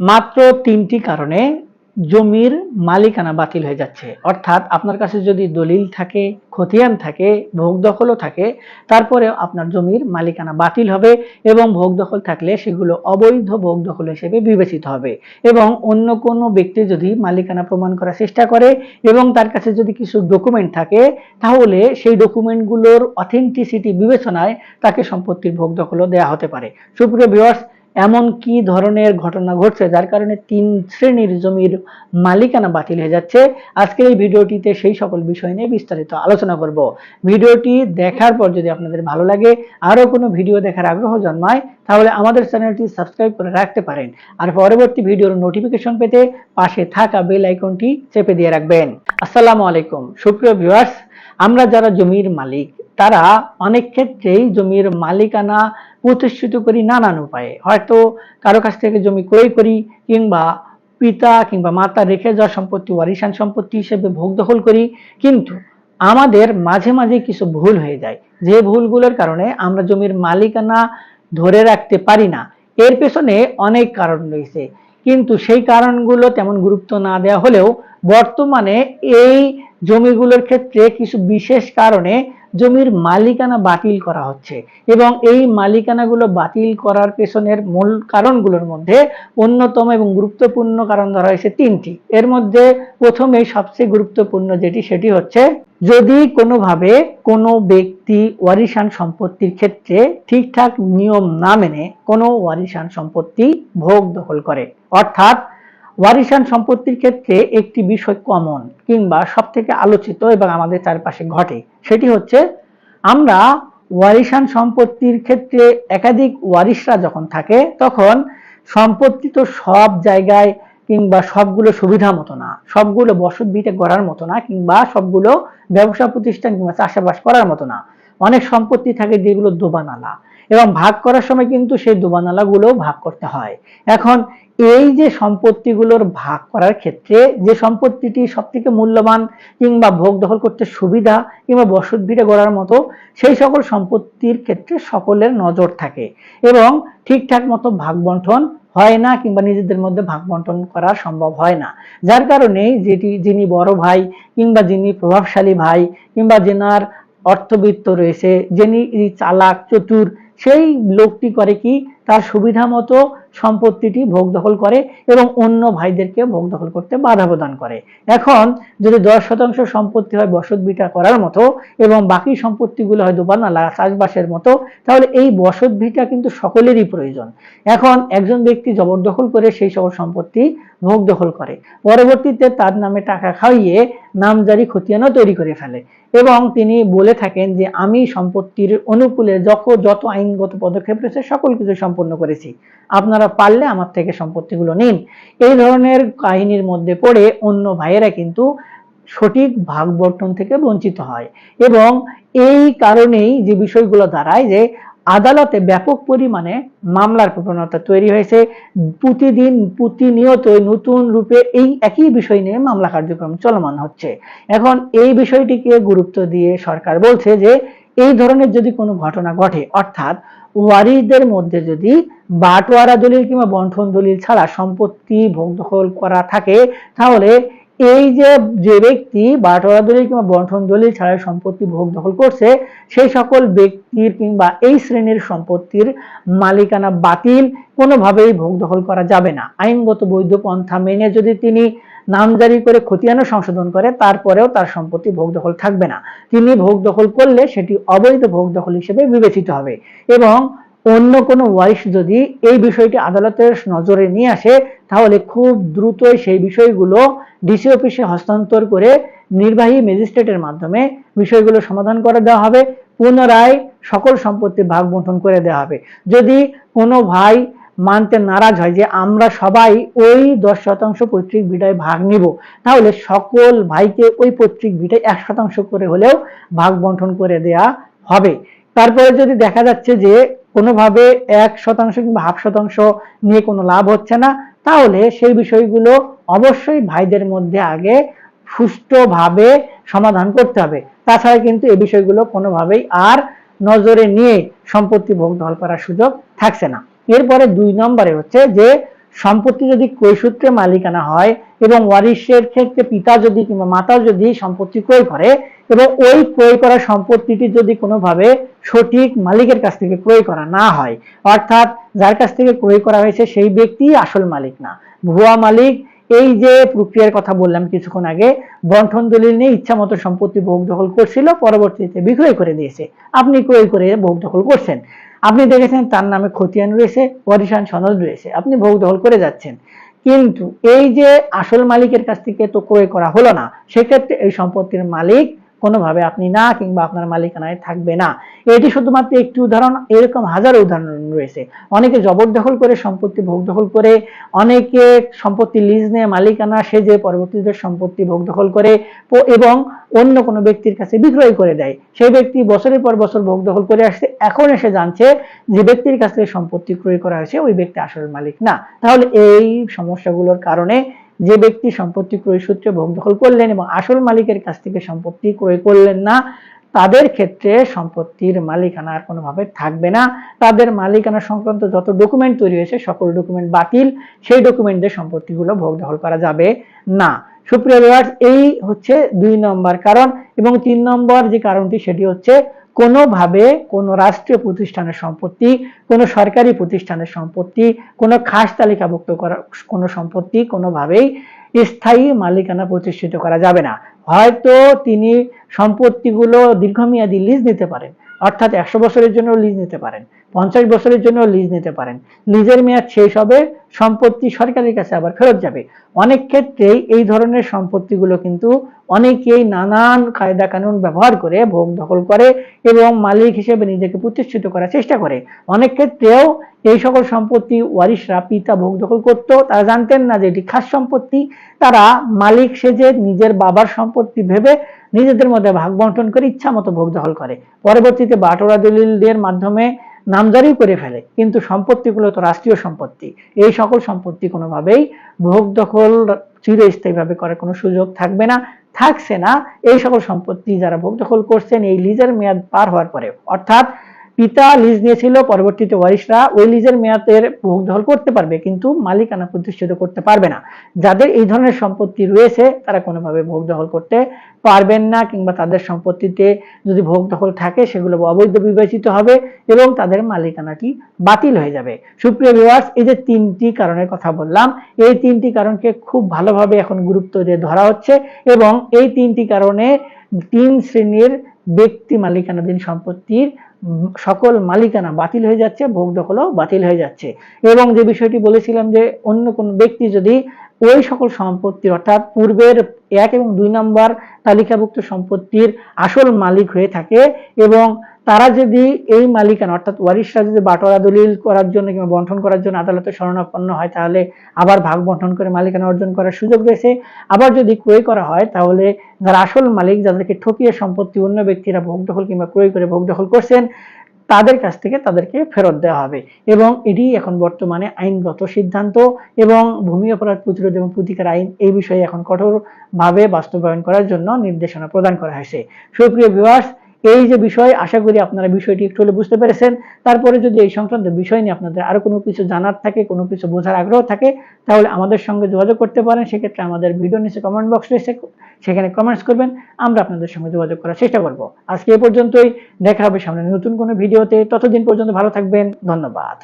মাত্র তিনটি কারণে জমির মালিকানা বাতিল হয়ে যাচ্ছে। অর্থাৎ আপনার কাছে যদি দলিল থাকে, খতিয়ান থাকে, ভোগ দখলও থাকে তারপরে আপনার জমির মালিকানা বাতিল হবে এবং ভোগ দখল থাকলে সেগুলো অবৈধ ভোগ দখল হিসেবে বিবেচিত হবে। এবং অন্য কোনো ব্যক্তি যদি মালিকানা প্রমাণ করার চেষ্টা করে এবং তার কাছে যদি কিছু ডকুমেন্ট থাকে, তাহলে সেই ডকুমেন্টগুলোর অথেন্টিসিটি বিবেচনায় তাকে সম্পত্তির ভোগ দখলও দেওয়া হতে পারে। সুপ্রিয় ভিউয়ার্স এমন কি ধরনের ঘটনা ঘটছে? যার কারণে তিন শ্রেণির জমির মালিকানা বাতিল হয়ে যাচ্ছে। আজকের এই ভিডিওটিতে সেই সকল বিষয় নিয়ে বিস্তারিত আলোচনা করব। ভিডিওটি দেখার পর যদি আপনাদের ভালো লাগে, আরও কোনো ভিডিও দেখার আগ্রহ জন্মায়, তাহলে আমাদের চ্যানেলটি সাবস্ক্রাইব করে রাখতে পারেন। আর পরবর্তী ভিডিওর নোটিফিকেশন পেতে পাশে থাকা বেল আইকনটি চেপে দিয়ে রাখবেন। আসসালামু আলাইকুম। সুপ্রিয় ভিউয়ার্স, আমরা যারা জমির মালিক, তারা অনেক ক্ষেত্রেই জমির মালিকানা প্রতিষ্ঠিত করি নানান উপায়ে। হয়তো কারও কাছ থেকে জমি ক্রয় করি কিংবা পিতা কিংবা মাতা রেখে যাওয়া সম্পত্তি, ওয়ারিশান সম্পত্তি হিসেবে ভোগ দখল করি, কিন্তু আমাদের মাঝে মাঝে কিছু ভুল হয়ে যায়। যে ভুলগুলোর কারণে আমরা জমির মালিকানা ধরে রাখতে পারি না। এর পেছনে অনেক কারণ রয়েছে। কিন্তু সেই কারণগুলো তেমন গুরুত্ব না দেওয়া হলেও বর্তমানে এই জমিগুলোর ক্ষেত্রে কিছু বিশেষ কারণে জমির মালিকানা বাতিল করা হচ্ছে এবং এই মালিকানাগুলো বাতিল করার পেছনের মূল কারণগুলোর মধ্যে অন্যতম এবং গুরুত্বপূর্ণ কারণ ধরা হয়েছে তিনটি। এর মধ্যে প্রথমে সবচেয়ে গুরুত্বপূর্ণ যেটি, সেটি হচ্ছে যদি কোনোভাবে কোনো ব্যক্তি ওয়ারিশান সম্পত্তির ক্ষেত্রে ঠিকঠাক নিয়ম না মেনে কোনো ওয়ারিশান সম্পত্তি ভোগ দখল করে, অর্থাৎ ওয়ারিশান সম্পত্তির ক্ষেত্রে একটি বিষয় কমন কিংবা সব থেকে আলোচিত এবং আমাদের চারপাশে ঘটে সেটি হচ্ছে, আমরা ওয়ারিশান সম্পত্তির ক্ষেত্রে একাধিক ওয়ারিশরা যখন থাকে, তখন সম্পত্তি তো সব জায়গায় কিংবা সবগুলো সুবিধা মতো না। সবগুলো বসত ভিটে গড়ার মতো না, কিংবা সবগুলো ব্যবসা প্রতিষ্ঠান কিংবা চাষাবাস করার মতো না। অনেক সম্পত্তি থাকে যেগুলো দোবানালা। এবং ভাগ করার সময় কিন্তু সেই দোবানালাগুলো ভাগ করতে হয়। এখন এই যে সম্পত্তিগুলোর ভাগ করার ক্ষেত্রে যে সম্পত্তিটি সব থেকে মূল্যবান কিংবা ভোগ দখল করতে সুবিধা কিংবা বসত ভিটে গড়ার মতো, সেই সকল সম্পত্তির ক্ষেত্রে সকলের নজর থাকে। এবং ঠিকঠাক মতো ভাগ বন্টন হয় না কিংবা নিজেদের মধ্যে ভাগ বন্টন করা সম্ভব হয় না। যার কারণে যেটি, যিনি বড় ভাই কিংবা যিনি প্রভাবশালী ভাই কিংবা যেনার অর্থবিত্ত রয়েছে, যিনি চালাক, চতুর, সেই লোকটি করে কি? তার সুবিধা মতো সম্পত্তিটি ভোগ দখল করে এবং অন্য ভাইদেরকে ভোগ দখল করতে বাধা প্রদান করে। এখন যদি দশ শতাংশ সম্পত্তি হয় বসত বিটা করার মতো এবং বাকি সম্পত্তিগুলো হয় দোবানালা চাষবাসের মতো, তাহলে এই বসত ভিটা কিন্তু সকলেরই প্রয়োজন। এখন একজন ব্যক্তি জবরদখল করে সেই সকল সম্পত্তি ভোগ দখল করে। পরবর্তীতে তার নামে টাকা খাইয়ে নামজারি খতিয়ানও তৈরি করে ফেলে। এবং তিনি বলে থাকেন যে, আমি সম্পত্তির অনুকূলে যত যত আইনগত পদক্ষেপ রয়েছে, সকল কিছু সম্পন্ন করেছি। আপনারা পারলে আমার থেকে সম্পত্তিগুলো নিন। এই ধরনের কাহিনীর মধ্যে পড়ে অন্য ভাইয়েরা কিন্তু সঠিক ভাগ বর্তন থেকে বঞ্চিত হয়। এবং এই কারণেই যে বিষয়গুলো দাঁড়ায় যে আদালতে ব্যাপক পরিমাণে মামলার প্রবণতা তৈরি হয়েছে। প্রতিদিন, প্রতিনিয়ত নতুন রূপে এই একই বিষয় নিয়ে মামলা কার্যক্রম চলমান হচ্ছে। এখন এই বিষয়টিকে গুরুত্ব দিয়ে সরকার বলছে যে, এই ধরনের যদি কোনো ঘটনা ঘটে, অর্থাৎ ওয়ারিদের মধ্যে যদি বাটোয়ারা দলিল কিংবা বন্ঠন দলিল ছাড়া সম্পত্তি ভোগ দখল করা থাকে, তাহলে এই যে যে ব্যক্তি বাটোয়ারা দলিল কিংবা বন্ঠন দলিল ছাড়া সম্পত্তি ভোগ দখল করছে, সেই সকল ব্যক্তির কিংবা এই শ্রেণির সম্পত্তির মালিকানা বাতিল, কোনোভাবেই ভোগ দখল করা যাবে না। আইনগত বৈধ পন্থা মেনে যদি তিনি নামজারি করে খতিয়ানো সংশোধন করে, তারপরেও তার সম্পত্তি ভোগ দখল থাকবে না। তিনি ভোগ দখল করলে সেটি অবৈধ ভোগ দখল হিসেবে বিবেচিত হবে এবং অন্য কোনো ওয়ারিশ যদি এই বিষয়টি আদালতের নজরে নিয়ে আসে, তাহলে খুব দ্রুতই সেই বিষয়গুলো ডিসি অফিসে হস্তান্তর করে নির্বাহী ম্যাজিস্ট্রেটের মাধ্যমে বিষয়গুলো সমাধান করে দেওয়া হবে। পুনরায় সকল সম্পত্তি ভাগ বন্টন করে দেওয়া হবে। যদি কোনো ভাই মানতে নারাজ হয় যে আমরা সবাই ওই দশ শতাংশ পৈতৃক ভিটায় ভাগ নিব, তাহলে সকল ভাইকে ওই পৈতৃক বিটায় এক শতাংশ করে হলেও ভাগ বন্টন করে দেয়া হবে। তারপরে যদি দেখা যাচ্ছে যে কোনোভাবে এক শতাংশ কিংবা হাফ শতাংশ নিয়ে কোনো লাভ হচ্ছে না, তাহলে সেই বিষয়গুলো অবশ্যই ভাইদের মধ্যে আগে সুষ্ঠুভাবে সমাধান করতে হবে। তাছাড়া কিন্তু এই বিষয়গুলো কোনোভাবেই আর নজরে নিয়ে সম্পত্তি ভোগ দখল করার সুযোগ থাকছে না। এরপরে দুই নম্বরে হচ্ছে যে সম্পত্তি যদি কৈসূত্রে মালিকানা হয় এবং ওয়ারিশের ক্ষেত্রে পিতা যদি কিংবা মাতা যদি সম্পত্তি ক্রয় করে এবং ওই ক্রয় করা সম্পত্তিটি যদি কোনোভাবে সঠিক মালিকের কাছ থেকে ক্রয় করা না হয়, অর্থাৎ যার কাছ থেকে ক্রয় করা হয়েছে সেই ব্যক্তি আসল মালিক না। ভুয়া মালিক, এই যে প্রক্রিয়ার কথা বললাম কিছুক্ষণ আগে বন্ঠন দলিল নিয়ে ইচ্ছা মতো সম্পত্তি ভোগ দখল করছিল, পরবর্তীতে বিক্রয় করে দিয়েছে। আপনি ক্রয় করে ভোগ দখল করছেন। আপনি দেখেছেন তার নামে খতিয়ান রয়েছে ওয়ারিশান সনদ রয়েছে। আপনি ভোগ দখল করে যাচ্ছেন। কিন্তু এই যে আসল মালিকের কাছ থেকে তো ক্রয় করা হলো না, সেক্ষেত্রে এই সম্পত্তির মালিক কোনোভাবে আপনি না কিংবা আপনার মালিকানায় থাকবে না। এটি শুধুমাত্র একটি উদাহরণ, এরকম হাজারো উদাহরণ রয়েছে। অনেকে জবরদখল করে, সম্পত্তি ভোগ দখল করে, অনেকে সম্পত্তি লিজ নিয়ে মালিকানা সেজে পরবর্তীতে সম্পত্তি ভোগ দখল করে এবং অন্য কোনো ব্যক্তির কাছে বিক্রয় করে দেয়। সেই ব্যক্তি বছরের পর বছর ভোগ দখল করে আসছে, এখন এসে জানছে যে ব্যক্তির কাছে সম্পত্তি ক্রয় করা হয়েছে, ওই ব্যক্তি আসল মালিক না। তাহলে এই সমস্যাগুলোর কারণে যে ব্যক্তি সম্পত্তি ক্রয় সূত্রে ভোগ দখল করলেন এবং আসল মালিকের কাছ থেকে সম্পত্তি ক্রয় করলেন না, তাদের ক্ষেত্রে সম্পত্তির মালিকানা আর কোনোভাবে থাকবে না। তাদের মালিকানা সংক্রান্ত যত ডকুমেন্ট তৈরি হয়েছে, সকল ডকুমেন্ট বাতিল। সেই ডকুমেন্টের সম্পত্তিগুলো ভোগ দখল করা যাবে না। সুপ্রিয় এই হচ্ছে দুই নম্বর কারণ এবং তিন নম্বর যে কারণটি, সেটি হচ্ছে কোনোভাবে কোনো রাষ্ট্রীয় প্রতিষ্ঠানের সম্পত্তি, কোনো সরকারি প্রতিষ্ঠানের সম্পত্তি, কোনো খাস তালিকাভুক্ত করা, কোনো সম্পত্তি কোনোভাবেই স্থায়ী মালিকানা প্রতিষ্ঠিত করা যাবে না। হয়তো তিনি সম্পত্তিগুলো দীর্ঘমেয়াদী লিজ নিতে পারেন, অর্থাৎ একশো বছরের জন্য লিজ নিতে পারেন। পঞ্চাশ বছরের জন্য লিজ নিতে পারেন। লিজের মেয়াদ শেষ হবে, সম্পত্তি সরকারের কাছে আবার ফেরত যাবে। অনেক ক্ষেত্রেই এই ধরনের সম্পত্তিগুলো কিন্তু অনেকেই নানান কায়দা কানুন ব্যবহার করে ভোগ দখল করে এবং মালিক হিসেবে নিজেকে প্রতিষ্ঠিত করার চেষ্টা করে। অনেক ক্ষেত্রেও এই সকল সম্পত্তি ওয়ারিশরা পিতা ভোগ দখল করতো। তারা জানতেন না যে এটি খাস সম্পত্তি। তারা মালিক সেজে নিজের বাবার সম্পত্তি ভেবে নিজেদের মধ্যে ভাগ বন্টন করে ইচ্ছা মতো ভোগ দখল করে। পরবর্তীতে বাটোরা দলিলদের মাধ্যমে নামজারি করে ফেলে, কিন্তু সম্পত্তিগুলো তো রাষ্ট্রীয় সম্পত্তি। এই সকল সম্পত্তি কোনোভাবেই ভোগ দখল চিরস্থায়ীভাবে করার কোনো সুযোগ থাকবে না, থাকছে না। এই সকল সম্পত্তি যারা ভোগ দখল করছেন, এই লিজের মেয়াদ পার হওয়ার পরে অর্থাৎ পিতা লিজ নিয়েছিল, পরবর্তীতে ওয়ারিশরা ওই লিজের মেয়াদের ভোগ দখল করতে পারবে, কিন্তু মালিকানা প্রতিষ্ঠিত করতে পারবে না। যাদের এই ধরনের সম্পত্তি রয়েছে, তারা কোনোভাবে ভোগ দখল করতে পারবেন না, কিংবা তাদের সম্পত্তিতে যদি ভোগ দখল থাকে, সেগুলো অবৈধ বিবেচিত হবে এবং তাদের মালিকানাটি বাতিল হয়ে যাবে। সুপ্রিয় ভিউয়ার্স এই যে তিনটি কারণের কথা বললাম, এই তিনটি কারণকে খুব ভালোভাবে এখন গুরুত্ব দিয়ে ধরা হচ্ছে এবং এই তিনটি কারণে তিন শ্রেণির ব্যক্তি মালিকানাধীন সম্পত্তির সকল মালিকানা বাতিল হয়ে যাচ্ছে, ভোগ দখলও বাতিল হয়ে যাচ্ছে। এবং যে বিষয়টি বলেছিলাম যে অন্য কোন ব্যক্তি যদি ওই সকল সম্পত্তি অর্থাৎ পূর্বের এক এবং দুই নম্বর তালিকাভুক্ত সম্পত্তির আসল মালিক হয়ে থাকে এবং তারা যদি এই মালিকানা, অর্থাৎ ওয়ারিশরা যদি বাটোয়ারা দলিল করার জন্য কিংবা বন্টন করার জন্য আদালতে শরণাপন্ন হয়, তাহলে আবার ভাগ বন্টন করে মালিকানা অর্জন করার সুযোগ রয়েছে। আবার যদি ক্রয় করা হয়, তাহলে যারা আসল মালিক, যাদেরকে ঠকিয়ে সম্পত্তি অন্য ব্যক্তিরা ভোগ দখল কিংবা ক্রয় করে ভোগ দখল করছেন, তাদের কাছ থেকে তাদেরকে ফেরত দেওয়া হবে। এবং এটি এখন বর্তমানে আইনগত সিদ্ধান্ত এবং ভূমি অপরাধ প্রতিরোধ এবং প্রতিকার আইন এই বিষয়ে এখন কঠোরভাবে বাস্তবায়ন করার জন্য নির্দেশনা প্রদান করা হয়েছে। সুপ্রিয় ভিউয়ার্স এই যে বিষয়, আশা করি আপনারা বিষয়টি একটু হলে বুঝতে পেরেছেন। তারপরে যদি এই সংক্রান্ত বিষয় নিয়ে আপনাদের আরও কোনো কিছু জানার থাকে, কোনো কিছু বোঝার আগ্রহ থাকে, তাহলে আমাদের সঙ্গে যোগাযোগ করতে পারেন। সেক্ষেত্রে আমাদের ভিডিও নিচে কমেন্ট বক্স রয়েছে, সেখানে কমেন্টস করবেন। আমরা আপনাদের সঙ্গে যোগাযোগ করার চেষ্টা করব। আজকে এ পর্যন্তই। দেখা হবে সামনে নতুন কোনো ভিডিওতে। ততদিন পর্যন্ত ভালো থাকবেন। ধন্যবাদ।